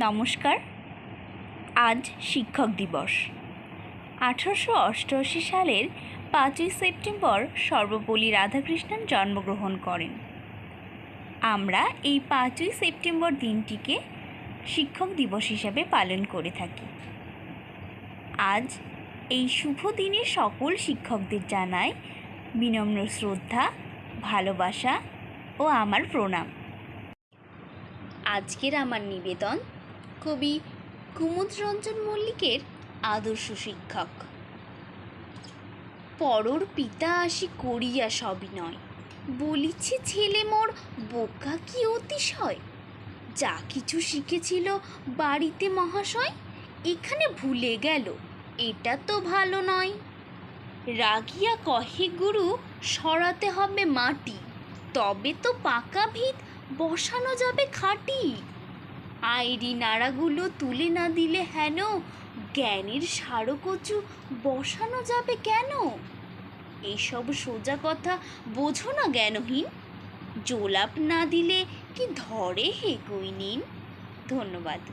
নমস্কার। আজ শিক্ষক দিবস। আঠারোশো অষ্টআশি সালের পাঁচই সেপ্টেম্বর সর্বপল্লী রাধাকৃষ্ণন জন্মগ্রহণ করেন। আমরা এই পাঁচই সেপ্টেম্বর দিনটিকে শিক্ষক দিবস হিসাবে পালন করে থাকি। আজ এই শুভ দিনে সকল শিক্ষকদের জানাই বিনম্র শ্রদ্ধা, ভালোবাসা ও আমার প্রণাম। আজকের আমার নিবেদন কবি কুমুদরঞ্জন মল্লিকের আদর্শ শিক্ষক। পরর পিতা আসি করিয়া সবিনয় বলিছে, ছেলে মোর বোকা কি অতিশয়? যা কিছু শিখেছিল বাড়িতে মহাশয়, এখানে ভুলে গেল, এটা তো ভালো নয়। রাগিয়া কহে, গুরু, সরাতে হবে মাটি, তবে তো পাকা ভিত বসানো যাবে খাটি। আইরি নাড়াগুলো তুলে না দিলে হেন জ্ঞানের সারকচু বসানো যাবে কেন? এইসব সোজা কথা বোঝো না জ্ঞানহীন। জোলাপ না দিলে কি ধরে হে নিন ধন্যবাদ।